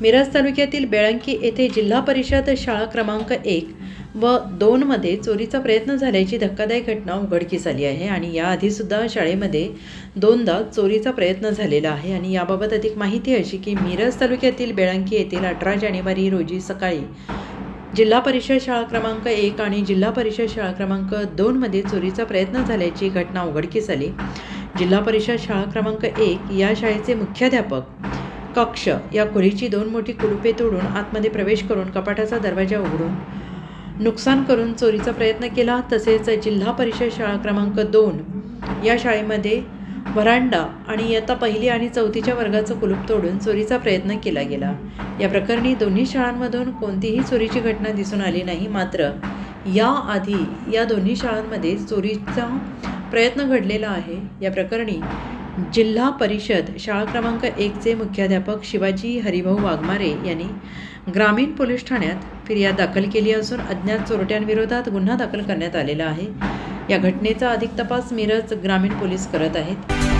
मिरज तालुक्यातील बेळंकी येथे जिल्हा परिषद शाळा क्रमांक एक व दोनमध्ये चोरीचा प्रयत्न झाल्याची धक्कादायक घटना उघडकीस आली आहे आणि याआधीसुद्धा शाळेमध्ये दोनदा चोरीचा प्रयत्न झालेला आहे आणि याबाबत अधिक माहिती अशी की मिरज तालुक्यातील बेळंकी येथील अठरा जानेवारी रोजी सकाळी जिल्हा परिषद शाळा क्रमांक एक आणि जिल्हा परिषद शाळा क्रमांक दोनमध्ये चोरीचा प्रयत्न झाल्याची घटना उघडकीस आली. जिल्हा परिषद शाळा क्रमांक एक या शाळेचे मुख्याध्यापक कक्ष या खोलीची दोन मोठी कुलुपे तोडून आतमध्ये प्रवेश करून कपाटाचा दरवाजा उघडून नुकसान करून चोरीचा प्रयत्न केला. तसेच जिल्हा परिषद शाळा क्रमांक दोन या शाळेमध्ये व्हरांडा आणि इयत्ता पहिली आणि चौथीच्या वर्गाचं कुलूप तोडून चोरीचा प्रयत्न केला गेला. या प्रकरणी दोन्ही शाळांमधून कोणतीही चोरीची घटना दिसून आली नाही. मात्र याआधी या दोन्ही शाळांमध्ये चोरीचा प्रयत्न घडलेला आहे. या प्रकरणी जिल्हा परिषद शाळा क्रमांक एकचे मुख्याध्यापक शिवाजी हरिभाऊ वाघमारे यांनी ग्रामीण पोलीस ठाण्यात फिर्याद दाखल केली असून अज्ञात चोरट्यांविरोधात गुन्हा दाखल करण्यात आलेला आहे. या घटनेचा अधिक तपास मिरज ग्रामीण पोलीस करत आहेत.